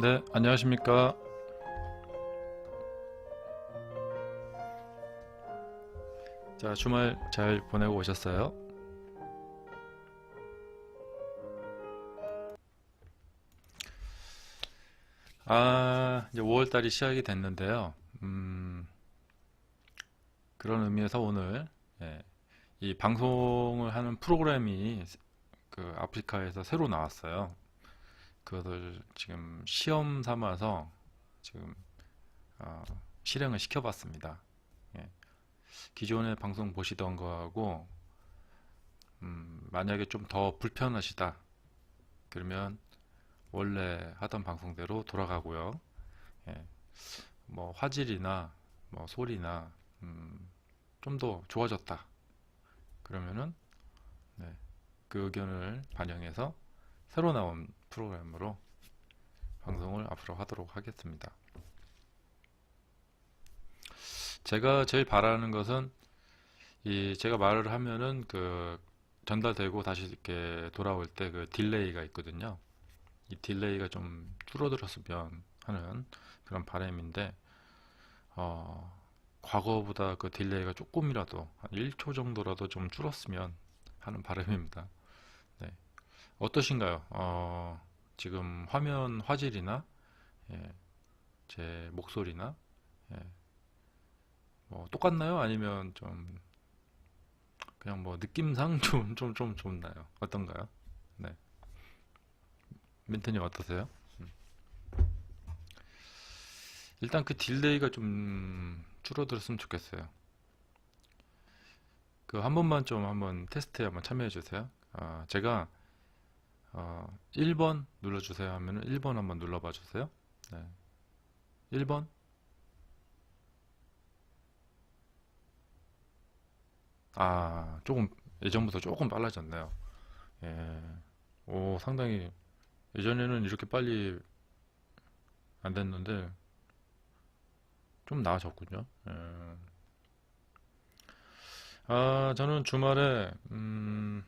네, 안녕하십니까. 자, 주말 잘 보내고 오셨어요? 아, 이제 5월달이 시작이 됐는데요. 음, 그런 의미에서 오늘 예, 이 방송을 하는 프로그램이 그 아프리카에서 새로 나왔어요. 그것을 지금 시험 삼아서 지금 어, 실행을 시켜봤습니다. 예. 기존의 방송 보시던 거하고 음, 만약에 좀 더 불편하시다 그러면 원래 하던 방송대로 돌아가고요. 예. 뭐 화질이나 뭐 소리나 음, 좀 더 좋아졌다 그러면은 네, 그 의견을 반영해서 새로 나온 프로그램으로 방송을 앞으로 하도록 하겠습니다. 제가 제일 바라는 것은 이 제가 말을 하면은 그 전달되고 다시 이렇게 돌아올 때 그 딜레이가 있거든요. 이 딜레이가 좀 줄어들었으면 하는 그런 바람인데 어, 과거보다 그 딜레이가 조금이라도 한 1초 정도라도 좀 줄었으면 하는 바람입니다. 네. 어떠신가요? 어, 지금 화면 화질이나 예, 제 목소리나 예, 뭐 똑같나요? 아니면 좀 그냥 뭐 느낌상 좀 좀 좀 좋나요? 어떤가요? 네. 민트님 어떠세요? 음. 일단 그 딜레이가 좀 줄어들었으면 좋겠어요. 그 한 번만 좀 한번 테스트에 한번 참여해 주세요. 아, 제가 어, 1번 눌러주세요 하면은 1번 한번 눌러봐 주세요. 네. 1번 아 조금 예전부터 조금 빨라졌네요. 예. 오 상당히 예전에는 이렇게 빨리 안 됐는데 좀 나아졌군요. 예. 아 저는 주말에 음,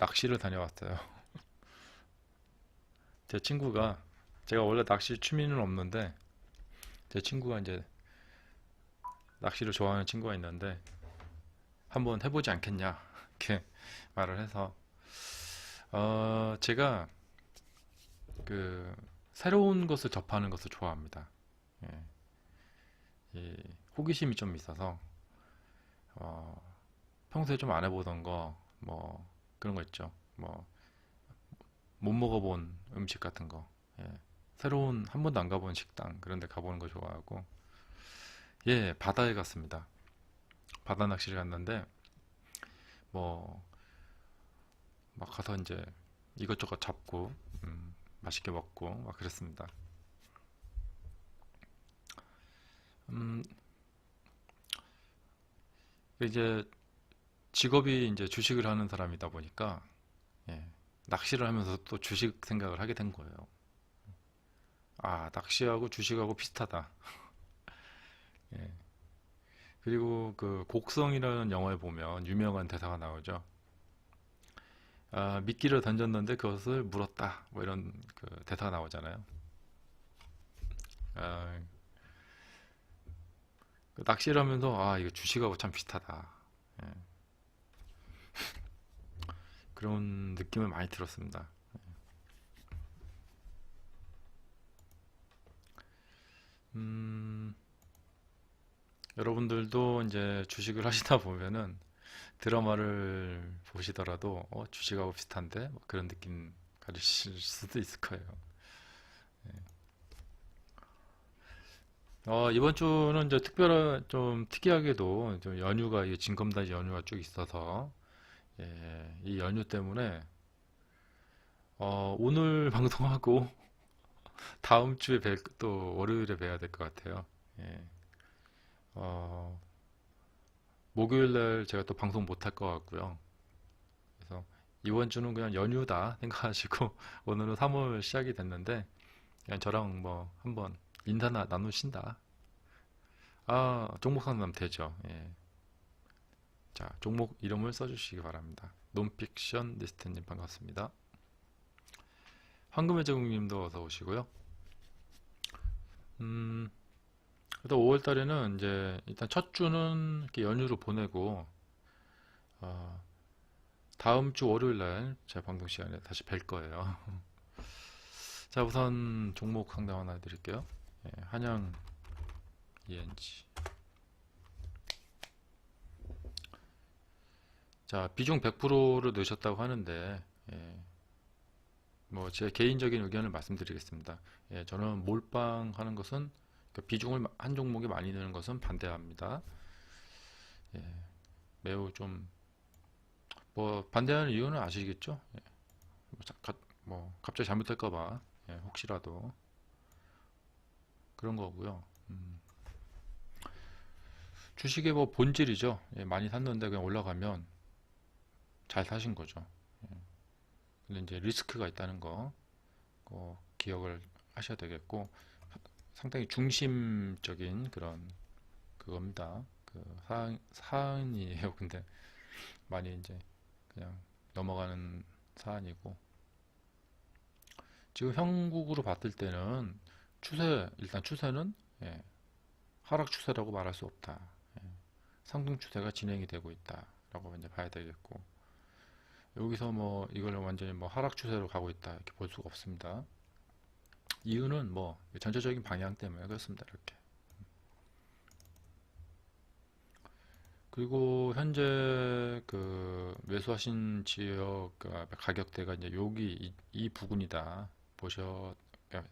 낚시를 다녀왔어요. 제 친구가 제가 원래 낚시 취미는 없는데 제 친구가 이제 낚시를 좋아하는 친구가 있는데 한번 해보지 않겠냐 이렇게 말을 해서 어, 제가 그 새로운 것을 접하는 것을 좋아합니다. 예, 이 호기심이 좀 있어서 어, 평소에 좀 안 해보던 거 뭐 그런 거 있죠. 뭐 못 먹어본 음식 같은 거, 예, 새로운 한 번도 안 가본 식당 그런 데 가보는 거 좋아하고 예, 바다에 갔습니다. 바다 낚시를 갔는데 뭐 막 가서 이제 이것저것 잡고 음, 맛있게 먹고 막 그랬습니다. 음, 이제 직업이 이제 주식을 하는 사람이다 보니까 예, 낚시를 하면서 또 주식 생각을 하게 된 거예요. 아, 낚시하고 주식하고 비슷하다. 예. 그리고 그 곡성이라는 영화에 보면 유명한 대사가 나오죠. 아, 미끼를 던졌는데 그것을 물었다. 뭐 이런 그 대사가 나오잖아요. 아, 그 낚시를 하면서 아, 이거 주식하고 참 비슷하다. 예. 그런 느낌을 많이 들었습니다. 음, 여러분들도 이제 주식을 하시다 보면은 드라마를 보시더라도 어, 주식하고 비슷한데 뭐 그런 느낌 가지실 수도 있을 거예요. 예. 어, 이번 주는 이제 특별한 좀 특이하게도 좀 연휴가 이 진검다시 연휴가 쭉 있어서 예, 이 연휴 때문에 어, 오늘 방송하고 다음 주에 뵐, 또 월요일에 뵈야 될 것 같아요. 예. 어, 목요일 날 제가 또 방송 못 할 것 같고요. 그래서 이번 주는 그냥 연휴다 생각하시고 오늘은 3월 시작이 됐는데 그냥 저랑 뭐 한번 인사나 나누신다. 아, 종목 상담 되죠. 예. 자, 종목 이름을 써주시기 바랍니다. 논픽션 리스트님 반갑습니다. 황금의 제국님도 어서 오시고요. 음, 일단 5월 달에는 이제 일단 첫 주는 이렇게 연휴로 보내고 어, 다음 주 월요일 날 제 방송 시간에 다시 뵐 거예요. 자, 우선 종목 상담 하나 드릴게요. 예, 한양 ENG. 자, 비중 100%를 넣으셨다고 하는데, 예, 뭐, 제 개인적인 의견을 말씀드리겠습니다. 예, 저는 몰빵 하는 것은, 그 비중을 한 종목에 많이 넣는 것은 반대합니다. 예, 매우 좀, 뭐, 반대하는 이유는 아시겠죠? 예, 뭐, 자- 가- 뭐, 갑자기 잘못될까봐, 예, 혹시라도. 그런 거고요. 음, 주식의 뭐 본질이죠. 예, 많이 샀는데 그냥 올라가면 잘 사신 거죠. 예. 근데 이제 리스크가 있다는 거, 꼭 기억을 하셔야 되겠고, 상당히 중심적인 그런 그겁니다. 그 사안, 사안이에요. 근데 많이 이제 그냥 넘어가는 사안이고, 지금 형국으로 봤을 때는 추세, 일단 추세는 예, 하락 추세라고 말할 수 없다. 예, 상승 추세가 진행이 되고 있다라고 이제 봐야 되겠고, 여기서 뭐 이걸 완전히 뭐 하락 추세로 가고 있다 이렇게 볼 수가 없습니다. 이유는 뭐 전체적인 방향 때문에 그렇습니다. 이렇게. 그리고 현재 그 매수하신 지역 그 가격대가 이제 여기 이, 이 부분이다 보셔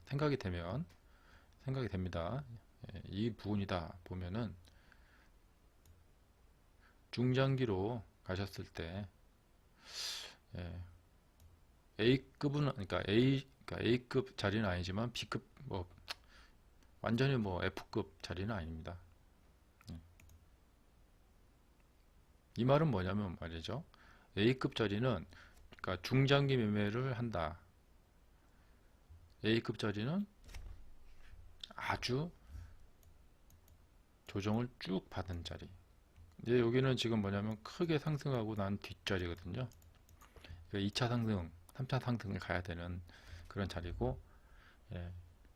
생각이 되면 생각이 됩니다. 예, 이 부분이다 보면은 중장기로 가셨을 때 예, A급은 그러니까 A 그러니까 A급 자리는 아니지만 B급 뭐 완전히 뭐 F급 자리는 아닙니다. 예. 이 말은 뭐냐면 말이죠. A급 자리는 그러니까 중장기 매매를 한다. A급 자리는 아주 조정을 쭉 받은 자리. 이제 여기는 지금 뭐냐면 크게 상승하고 난 뒷자리거든요. 2차 상승, 3차 상승을 가야 되는 그런 자리고, 예,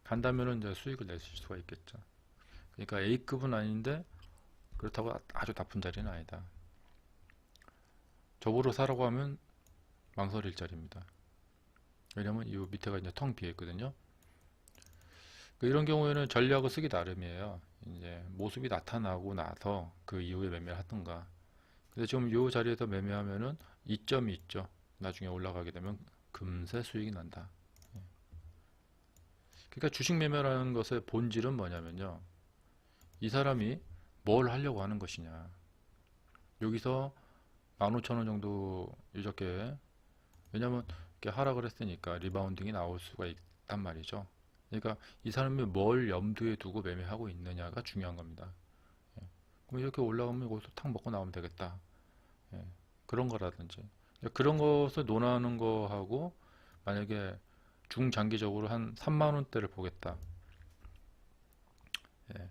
간다면은 이제 수익을 내실 수가 있겠죠. 그러니까 A급은 아닌데, 그렇다고 아주 나쁜 자리는 아니다. 저보러 사라고 하면 망설일 자리입니다. 왜냐면 이 밑에가 이제 텅 비어 있거든요. 그 이런 경우에는 전략을 쓰기 나름이에요. 이제 모습이 나타나고 나서 그 이후에 매매를 하던가. 근데 지금 이 자리에서 매매하면은 이점이 있죠. 나중에 올라가게 되면 금세 수익이 난다. 예. 그러니까 주식 매매라는 것의 본질은 뭐냐면요. 이 사람이 뭘 하려고 하는 것이냐. 여기서 15,000원 정도 유적게 왜냐면 이렇게 하락을 했으니까 리바운딩이 나올 수가 있단 말이죠. 그러니까 이 사람이 뭘 염두에 두고 매매하고 있느냐가 중요한 겁니다. 예. 그럼 이렇게 올라가면 여기서 탁 먹고 나오면 되겠다. 예. 그런 거라든지 그런 것을 논하는 거하고 만약에 중장기적으로 한 3만 원대를 보겠다. 예.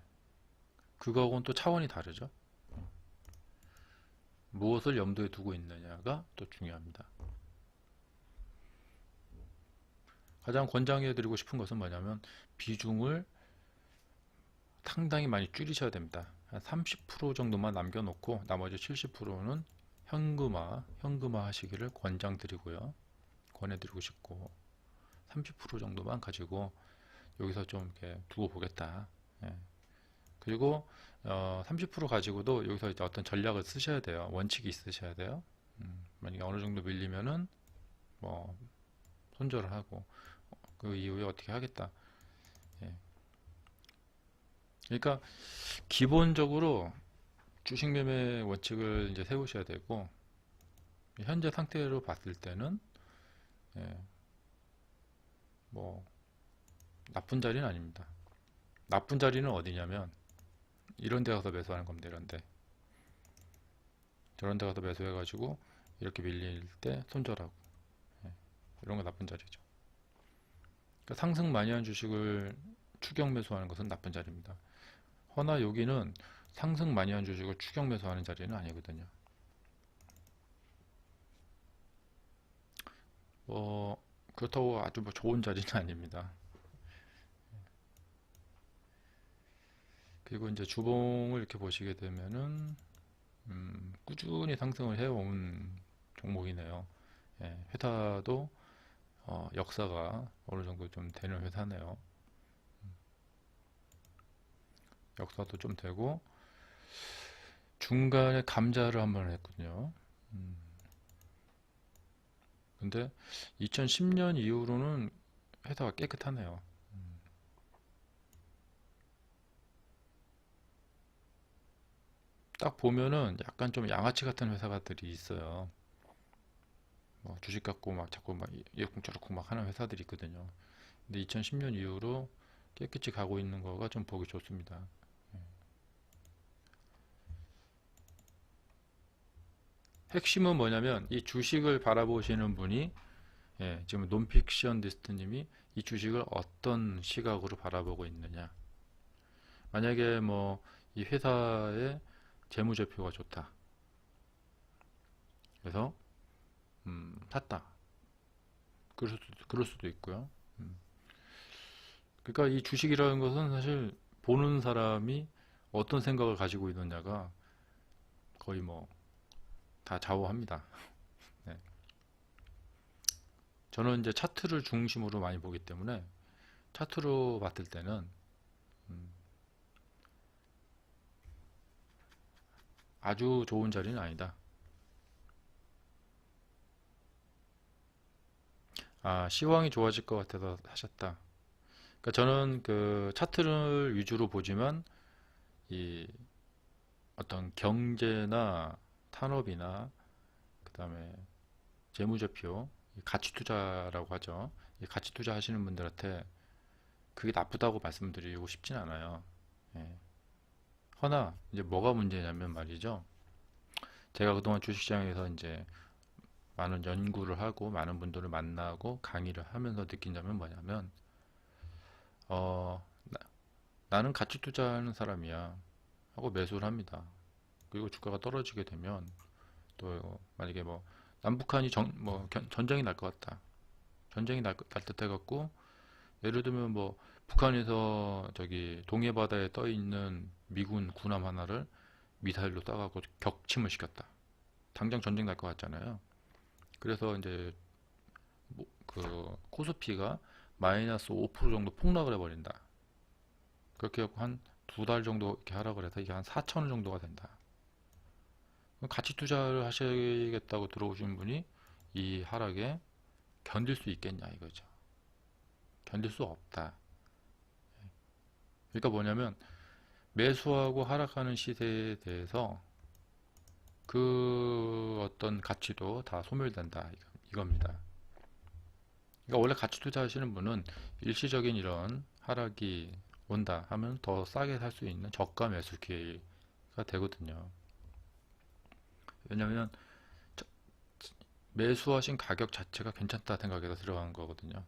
그거하고는 또 차원이 다르죠. 무엇을 염두에 두고 있느냐가 또 중요합니다. 가장 권장해 드리고 싶은 것은 뭐냐면 비중을 상당히 많이 줄이셔야 됩니다. 한 30% 정도만 남겨놓고 나머지 70%는 현금화, 현금화 하시기를 권장드리고요. 권해드리고 싶고 30% 정도만 가지고 여기서 좀 이렇게 두고 보겠다. 예. 그리고 어, 30% 가지고도 여기서 이제 어떤 전략을 쓰셔야 돼요. 원칙이 있으셔야 돼요. 음, 만약에 어느 정도 밀리면은 뭐 손절을 하고 그 이후에 어떻게 하겠다. 예. 그러니까 기본적으로 주식 매매 원칙을 이제 세우셔야 되고 현재 상태로 봤을 때는 예, 뭐 나쁜 자리는 아닙니다. 나쁜 자리는 어디냐면 이런 데 가서 매수하는 겁니다. 이런 데. 저런 데 가서 매수해 가지고 이렇게 밀릴 때 손절하고 예, 이런 거 나쁜 자리죠. 그러니까 상승 많이 한 주식을 추격 매수하는 것은 나쁜 자리입니다. 허나 여기는 상승 많이 한 주식을 추격 매수하는 자리는 아니거든요. 어, 그렇다고 아주 뭐 좋은 자리는 아닙니다. 그리고 이제 주봉을 이렇게 보시게 되면은 음, 꾸준히 상승을 해온 종목이네요. 예, 회사도 어, 역사가 어느 정도 좀 되는 회사네요. 음, 역사도 좀 되고 중간에 감자를 한 번 했거든요. 음, 근데 2010년 이후로는 회사가 깨끗하네요. 음, 딱 보면은 약간 좀 양아치 같은 회사들이 있어요. 뭐 주식 갖고 막 자꾸 막 이러쿵저러쿵 막 하는 회사들이 있거든요. 근데 2010년 이후로 깨끗이 가고 있는 거가 좀 보기 좋습니다. 핵심은 뭐냐면 이 주식을 바라보시는 분이 예, 지금 논픽션 리스트님이 이 주식을 어떤 시각으로 바라보고 있느냐. 만약에 뭐 이 회사의 재무제표가 좋다. 그래서 음, 샀다. 그럴 수도, 그럴 수도 있고요. 음. 그러니까 이 주식이라는 것은 사실 보는 사람이 어떤 생각을 가지고 있느냐가 거의 뭐 다 좌우합니다. 네. 저는 이제 차트를 중심으로 많이 보기 때문에 차트로 봤을 때는 음, 아주 좋은 자리는 아니다. 아, 시황이 좋아질 것 같아서 하셨다. 그러니까 저는 그 차트를 위주로 보지만 이 어떤 경제나 산업이나 그 다음에 재무제표, 가치 투자라고 하죠. 이 가치 투자 하시는 분들한테 그게 나쁘다고 말씀드리고 싶진 않아요. 예. 허나 이제 뭐가 문제냐면 말이죠. 제가 그동안 주식시장에서 이제 많은 연구를 하고 많은 분들을 만나고 강의를 하면서 느낀 점은 뭐냐면 어, 나, 는 가치 투자하는 사람이야 하고 매수를 합니다. 그리고 주가가 떨어지게 되면 또 만약에 뭐 남북한이 정, 뭐 견- 전쟁이 날 것 같다. 전쟁이 날, 날 듯 해 갖고 예를 들면 뭐 북한에서 저기 동해 바다에 떠 있는 미군 군함 하나를 미사일로 쏴갖고 격침을 시켰다. 당장 전쟁 날 것 같잖아요. 그래서 이제 뭐 그 코스피가 마이너스 5% 정도 폭락을 해버린다. 그렇게 해갖고 한두 달 정도 이렇게 하락을 해서 이게 한 4천 원 정도가 된다. 가치 투자를 하셔야겠다고 들어오신 분이 이 하락에 견딜 수 있겠냐 이거죠. 견딜 수 없다. 그러니까 뭐냐면 매수하고 하락하는 시세에 대해서 그 어떤 가치도 다 소멸된다 이겁니다. 그러니까 원래 가치 투자하시는 분은 일시적인 이런 하락이 온다 하면 더 싸게 살 수 있는 저가 매수 기회가 되거든요. 왜냐하면 저- 매수하신 가격 자체가 괜찮다 생각해서 들어간 거거든요.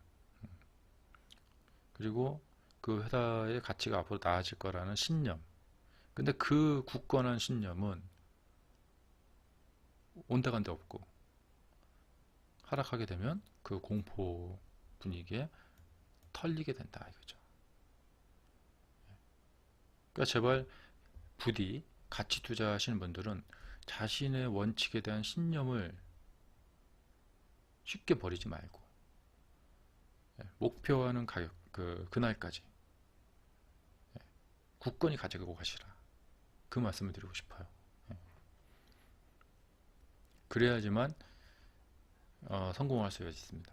그리고 그 회사의 가치가 앞으로 나아질 거라는 신념. 근데 그 굳건한 신념은 온데간데 없고 하락하게 되면 그 공포 분위기에 털리게 된다 이거죠. 그러니까 제발 부디 가치 투자하시는 분들은 자신의 원칙에 대한 신념을 쉽게 버리지 말고 예, 목표하는 가격 그 그날까지 예, 굳건히 가지고 가시라 그 말씀을 드리고 싶어요. 예. 그래야지만 어, 성공할 수가 있습니다.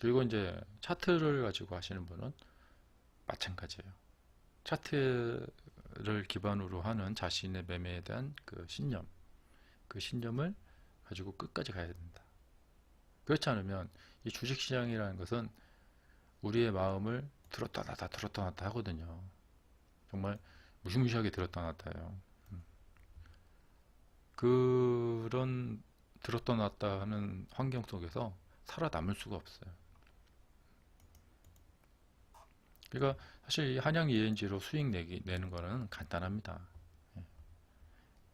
그리고 이제 차트를 가지고 하시는 분은 마찬가지예요. 차트 를 기반으로 하는 자신의 매매에 대한 그 신념, 그 신념을 가지고 끝까지 가야 된다. 그렇지 않으면 이 주식시장이라는 것은 우리의 마음을 들었다 놨다 들었다 놨다 하거든요. 정말 무시무시하게 들었다 놨다 해요. 음. 그런 들었다 놨다 하는 환경 속에서 살아남을 수가 없어요. 그러니까 사실 이 한양 ENG로 수익 내기 내는 거는 간단합니다. 예.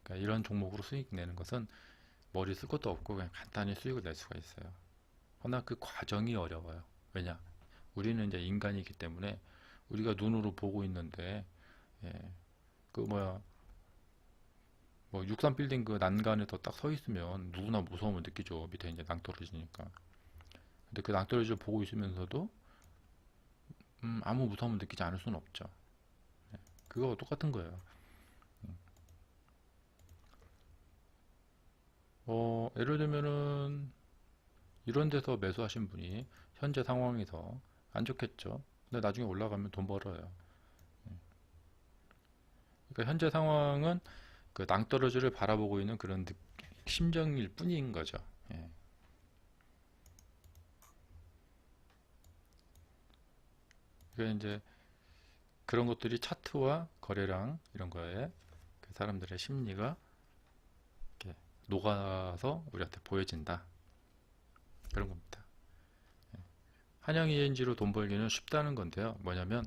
그러니까 이런 종목으로 수익 내는 것은 머리 쓸 것도 없고 그냥 간단히 수익을 낼 수가 있어요. 허나 그 과정이 어려워요. 왜냐? 우리는 이제 인간이기 때문에 우리가 눈으로 보고 있는데 예, 그 뭐야 뭐 63 빌딩 그 난간에서 딱서 있으면 누구나 무서움을 느끼죠. 밑에 이제 낭떠러지니까. 근데 그 낭떠러지를 보고 있으면서도 음, 아무 무서움을 느끼지 않을 수는 없죠. 예, 그거 똑같은 거예요. 음. 어, 예를 들면은 이런 데서 매수하신 분이 현재 상황에서 안 좋겠죠. 근데 나중에 올라가면 돈 벌어요. 그러니까 현재 상황은 그 낭떠러지를 바라보고 있는 그런 느- 심정일 뿐인 거죠. 예. 그러니까 이제 그런 것들이 차트와 거래량 이런 거에 그 사람들의 심리가 이렇게 녹아서 우리한테 보여진다. 그런 겁니다. 예. 한양 ENG로 돈 벌기는 쉽다는 건데요. 뭐냐면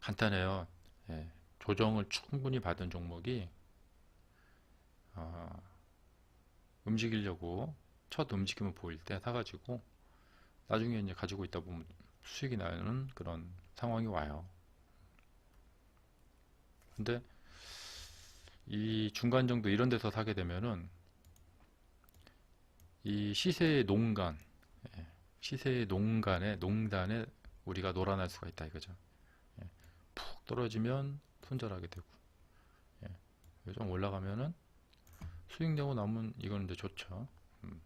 간단해요. 예. 조정을 충분히 받은 종목이 어, 움직이려고 첫 움직임을 보일 때 사가지고 나중에 이제 가지고 있다 보면 수익이 나는 그런 상황이 와요. 근데 이 중간 정도 이런 데서 사게 되면은 이 시세의 농간, 예, 시세의 농간에 농단에 우리가 놀아날 수가 있다 이거죠. 예, 푹 떨어지면 손절하게 되고, 예, 좀 올라가면은 수익 내고 남은 이건 이제 좋죠. 음.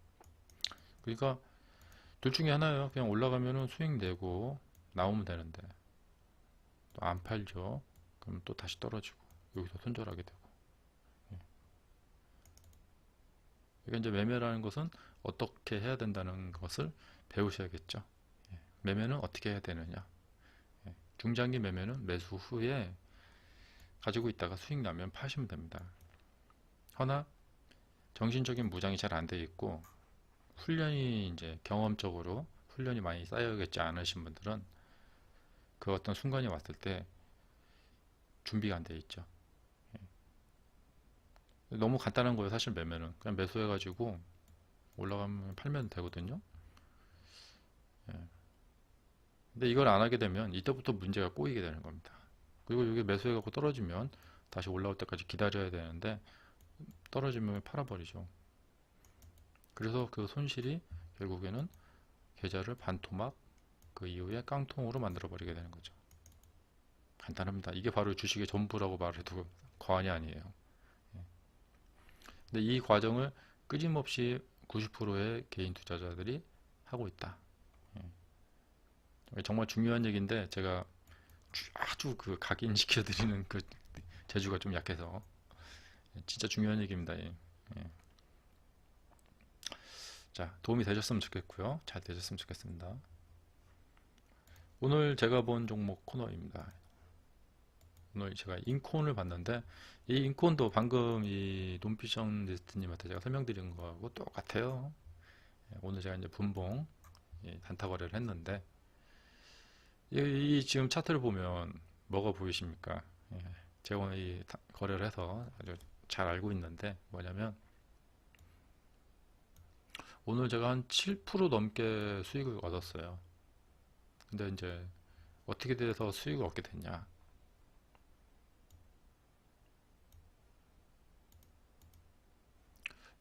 그러니까 둘 중에 하나예요. 그냥 올라가면은 수익 내고 나오면 되는데 또 안 팔죠. 그럼 또 다시 떨어지고 여기서 손절하게 되고. 예. 그러니까 이제 매매라는 것은 어떻게 해야 된다는 것을 배우셔야겠죠. 예. 매매는 어떻게 해야 되느냐. 예. 중장기 매매는 매수 후에 가지고 있다가 수익 나면 파시면 됩니다. 허나 정신적인 무장이 잘 안 돼 있고 훈련이 이제 경험적으로 훈련이 많이 쌓여겠지 않으신 분들은 그 어떤 순간이 왔을 때 준비가 안 돼 있죠. 예. 너무 간단한 거예요. 사실 매매는 그냥 매수해가지고 올라가면 팔면 되거든요. 예. 근데 이걸 안 하게 되면 이때부터 문제가 꼬이게 되는 겁니다. 그리고 이게 매수해갖고 떨어지면 다시 올라올 때까지 기다려야 되는데 떨어지면 팔아버리죠. 그래서 그 손실이 결국에는 계좌를 반토막 그 이후에 깡통으로 만들어 버리게 되는 거죠. 간단합니다. 이게 바로 주식의 전부라고 말해도 과언이 아니에요. 예. 근데 이 과정을 끊임없이 90%의 개인 투자자들이 하고 있다. 예. 정말 중요한 얘기인데 제가 주- 아주 그 각인시켜 드리는 그 재주가 좀 약해서 진짜 중요한 얘기입니다. 예. 예. 자, 도움이 되셨으면 좋겠고요. 잘 되셨으면 좋겠습니다. 오늘 제가 본 종목 코너입니다. 오늘 제가 인콘을 봤는데 이 인콘도 방금 이 논피션 리스트님한테 제가 설명드린 거하고 똑같아요. 예, 오늘 제가 이제 분봉 예, 단타 거래를 했는데 이, 이 지금 차트를 보면 뭐가 보이십니까? 예, 제가 오늘 이 다- 거래를 해서 아주 잘 알고 있는데 뭐냐면 오늘 제가 한 7% 넘게 수익을 얻었어요. 근데 이제 어떻게 돼서 수익을 얻게 됐냐?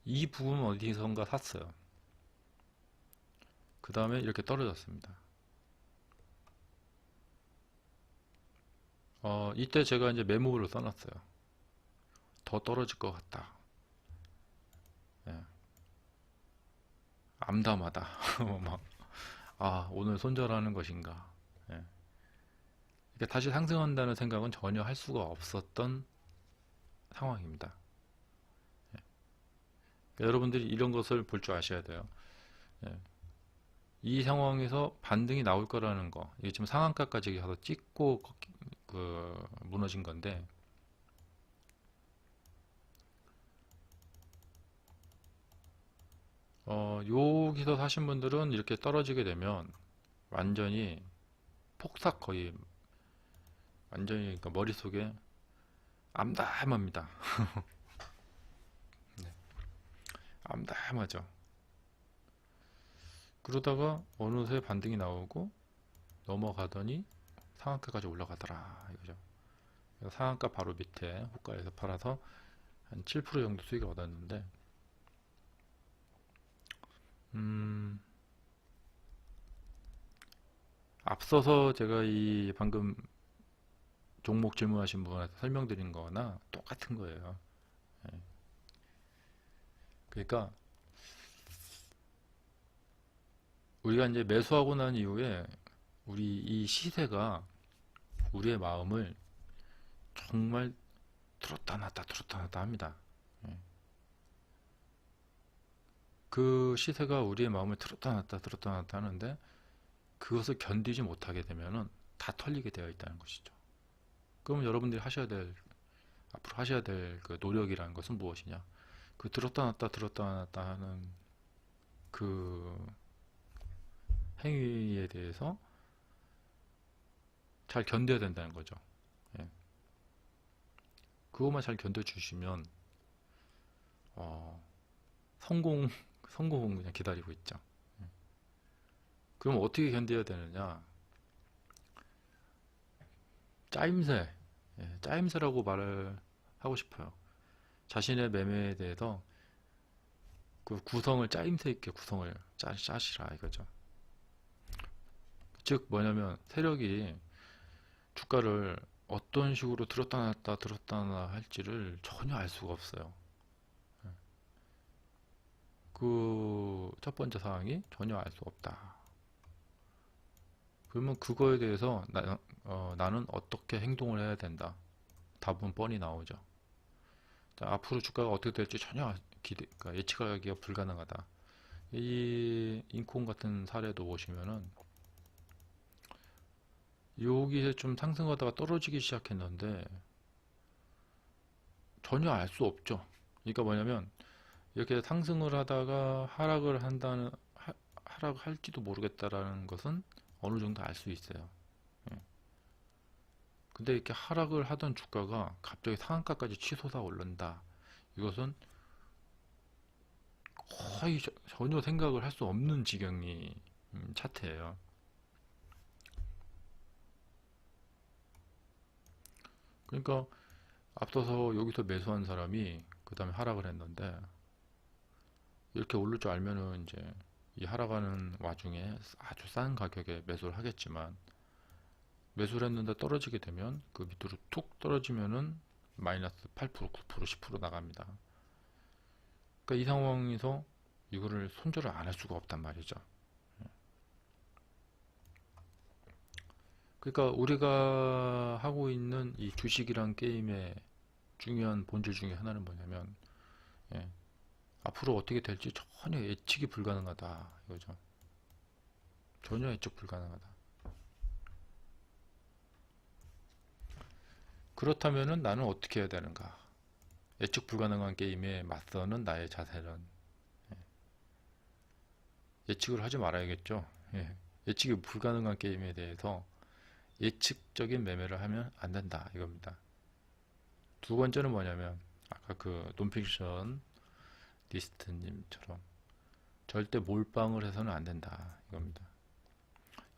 이 부분 어디선가 샀어요. 그 다음에 이렇게 떨어졌습니다. 어, 이때 제가 이제 메모를 써놨어요. 더 떨어질 것 같다. 예. 암담하다. 막, 아, 오늘 손절하는 것인가. 예. 이게 다시 상승한다는 생각은 전혀 할 수가 없었던 상황입니다. 예. 그러니까 여러분들이 이런 것을 볼 줄 아셔야 돼요. 예. 이 상황에서 반등이 나올 거라는 거. 이게 지금 상한가까지 가서 찍고 그 무너진 건데 어, 여기서 사신 분들은 이렇게 떨어지게 되면 완전히 폭삭 거의 완전히 그러니까 머릿속에 암담합니다. 네. 암담하죠. 그러다가 어느새 반등이 나오고 넘어가더니 상한가까지 올라가더라 이거죠. 상한가 바로 밑에 호가에서 팔아서 한 7% 정도 수익을 얻었는데 음, 앞서서 제가 이 방금 종목 질문하신 분한테 설명드린 거나 똑같은 거예요. 예. 그러니까 우리가 이제 매수하고 난 이후에 우리 이 시세가 우리의 마음을 정말 들었다 놨다 들었다 놨다 합니다. 예. 그 시세가 우리의 마음을 들었다 놨다 들었다 놨다 하는데 그것을 견디지 못하게 되면은 다 털리게 되어 있다는 것이죠. 그럼 여러분들이 하셔야 될 앞으로 하셔야 될 그 노력이라는 것은 무엇이냐? 그 들었다 놨다 들었다 놨다 하는 그 행위에 대해서 잘 견뎌야 된다는 거죠. 예. 그것만 잘 견뎌 주시면 어, 성공 성공 그냥 기다리고 있죠. 예. 그럼 어떻게 견뎌야 되느냐? 짜임새, 예, 짜임새라고 말을 하고 싶어요. 자신의 매매에 대해서 그 구성을 짜임새 있게 구성을 짜, 짜시라 이거죠. 즉 뭐냐면 세력이 주가를 어떤 식으로 들었다 놨다 들었다 놨다 할지를 전혀 알 수가 없어요. 그 첫 번째 사항이 전혀 알 수 없다. 그러면 그거에 대해서 나, 어, 나는 어떻게 행동을 해야 된다. 답은 뻔히 나오죠. 자, 앞으로 주가가 어떻게 될지 전혀 기대, 그러니까 예측하기가 불가능하다. 이 인콘 같은 사례도 보시면은 여기에 좀 상승하다가 떨어지기 시작했는데 전혀 알 수 없죠. 그러니까 뭐냐면 이렇게 상승을 하다가 하락을 한다는 하, 하락할지도 모르겠다라는 것은 어느 정도 알 수 있어요. 예. 근데 이렇게 하락을 하던 주가가 갑자기 상한가까지 치솟아 오른다. 이것은 거의 저- 전혀 생각을 할 수 없는 지경이 음, 차트예요. 그러니까 앞서서 여기서 매수한 사람이 그 다음에 하락을 했는데 이렇게 오를 줄 알면은 이제 이 하락하는 와중에 아주 싼 가격에 매수를 하겠지만 매수를 했는데 떨어지게 되면 그 밑으로 툭 떨어지면은 마이너스 8%, 9%, 10% 나갑니다. 그러니까 이 상황에서 이거를 손절을 안 할 수가 없단 말이죠. 그러니까 우리가 하고 있는 이 주식이란 게임의 중요한 본질 중에 하나는 뭐냐면 예, 앞으로 어떻게 될지 전혀 예측이 불가능하다 이거죠. 전혀 예측 불가능하다. 그렇다면은 나는 어떻게 해야 되는가? 예측 불가능한 게임에 맞서는 나의 자세는 예, 예측을 하지 말아야겠죠. 예, 예측이 불가능한 게임에 대해서 예측적인 매매를 하면 안 된다 이겁니다. 두 번째는 뭐냐면 아까 그 논픽션 리스트님처럼 절대 몰빵을 해서는 안 된다 이겁니다.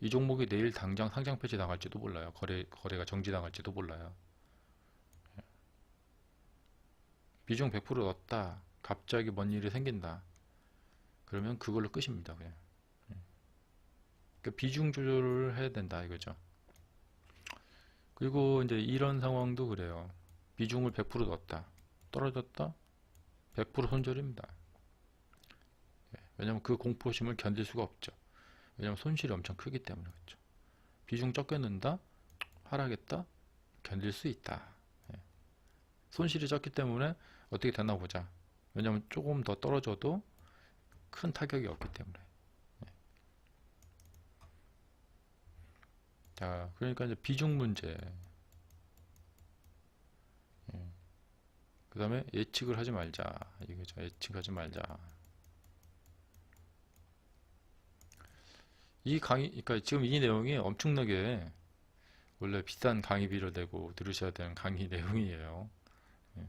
이 종목이 내일 당장 상장 폐지 나갈지도 몰라요. 거래 거래가 정지 나갈지도 몰라요. 비중 100% 넣었다. 갑자기 뭔 일이 생긴다. 그러면 그걸로 끝입니다. 그냥. 그러니까 비중 조절을 해야 된다 이거죠. 그리고 이제 이런 상황도 그래요. 비중을 100% 넣었다. 떨어졌다. 100% 손절입니다. 예, 왜냐면 그 공포심을 견딜 수가 없죠. 왜냐면 손실이 엄청 크기 때문에 그렇죠. 비중 적게 넣는다. 하락했다. 견딜 수 있다. 예. 손실이 적기 때문에 어떻게 되나 보자. 왜냐면 조금 더 떨어져도 큰 타격이 없기 때문에. 자, 그러니까 이제 비중 문제. 그 다음에 예측을 하지 말자. 이거죠. 예측하지 말자. 이 강의, 그러니까 지금 이 내용이 엄청나게 원래 비싼 강의비를 내고 들으셔야 되는 강의 내용이에요. 예.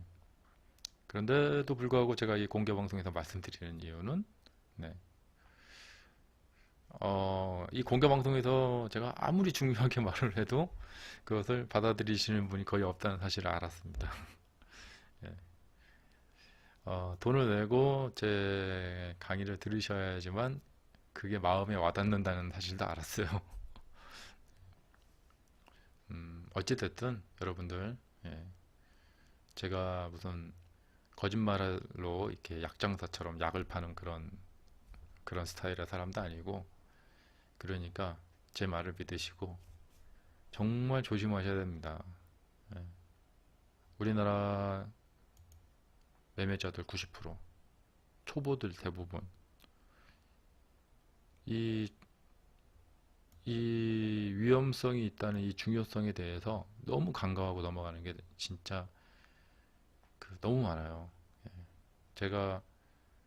그런데도 불구하고 제가 이 공개 방송에서 말씀드리는 이유는, 네. 이 공개 방송에서 제가 아무리 중요하게 말을 해도 그것을 받아들이시는 분이 거의 없다는 사실을 알았습니다. 예. 어, 돈을 내고 제 강의를 들으셔야지만 그게 마음에 와닿는다는 사실도 알았어요. 음, 어찌됐든 여러분들 예, 제가 무슨 거짓말로 이렇게 약장사처럼 약을 파는 그런 그런 스타일의 사람도 아니고 그러니까 제 말을 믿으시고 정말 조심하셔야 됩니다. 예. 우리나라 매매자들 90% 초보들 대부분 이, 이 위험성이 있다는 이 중요성에 대해서 너무 간과하고 넘어가는 게 진짜 그 너무 많아요. 예. 제가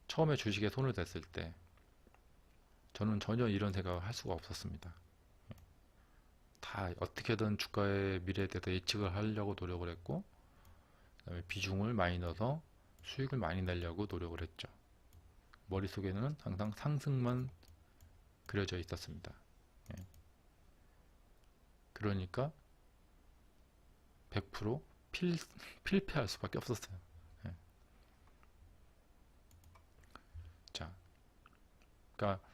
처음에 주식에 손을 댔을 때 저는 전혀 이런 생각을 할 수가 없었습니다. 다 어떻게든 주가의 미래에 대해서 예측을 하려고 노력을 했고 그 다음에 비중을 많이 넣어서 수익을 많이 내려고 노력을 했죠. 머릿속에는 항상 상승만 그려져 있었습니다. 예. 그러니까 100% 필, 필패할 수밖에 없었어요. 예. 자, 그러니까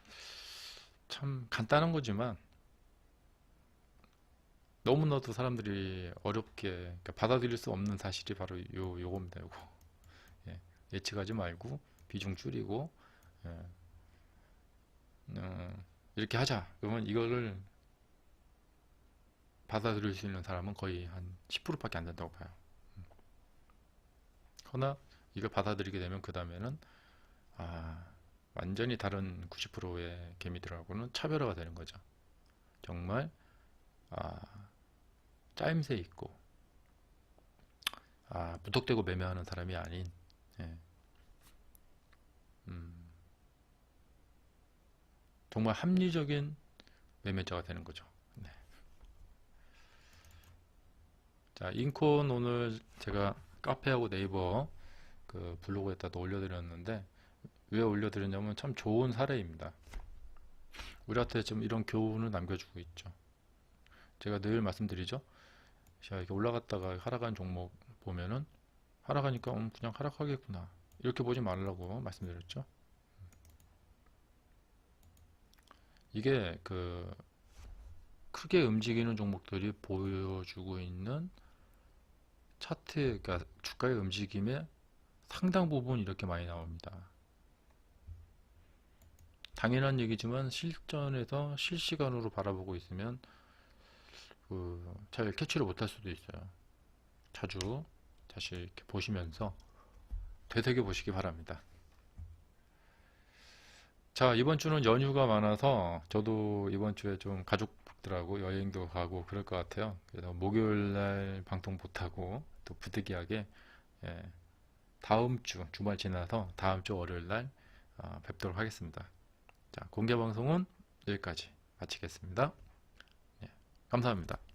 참 간단한 거지만 너무나도 사람들이 어렵게 그러니까 받아들일 수 없는 사실이 바로 요 요겁니다. 요거. 예, 예측하지 말고 비중 줄이고 예, 어, 이렇게 하자. 그러면 이거를 받아들일 수 있는 사람은 거의 한 10%밖에 안 된다고 봐요. 음. 그러나 이걸 받아들이게 되면 그 다음에는 아, 완전히 다른 90%의 개미들하고는 차별화가 되는 거죠. 정말 아, 짜임새 있고 아, 무턱대고 매매하는 사람이 아닌 예. 음, 정말 합리적인 매매자가 되는 거죠. 네. 자, 인콘 오늘 제가 카페하고 네이버 그 블로그에다 올려드렸는데 왜 올려드렸냐면 참 좋은 사례입니다. 우리한테 좀 이런 교훈을 남겨주고 있죠. 제가 늘 말씀드리죠. 자, 이렇게 올라갔다가 하락한 종목 보면은 하락하니까 음, 그냥 하락하겠구나. 이렇게 보지 말라고 말씀드렸죠. 이게 그 크게 움직이는 종목들이 보여주고 있는 차트, 그러니까 주가의 움직임의 상당 부분 이렇게 많이 나옵니다. 당연한 얘기지만 실전에서 실시간으로 바라보고 있으면 그 잘 캐치를 못할 수도 있어요. 자주 다시 이렇게 보시면서 되새겨 보시기 바랍니다. 자, 이번 주는 연휴가 많아서 저도 이번 주에 좀 가족들하고 여행도 가고 그럴 것 같아요. 그래서 목요일 날 방송 못하고 또 부득이하게 예, 다음 주 주말 지나서 다음 주 월요일 날 아, 뵙도록 하겠습니다. 자, 공개 방송은 여기까지 마치겠습니다. 예, 감사합니다.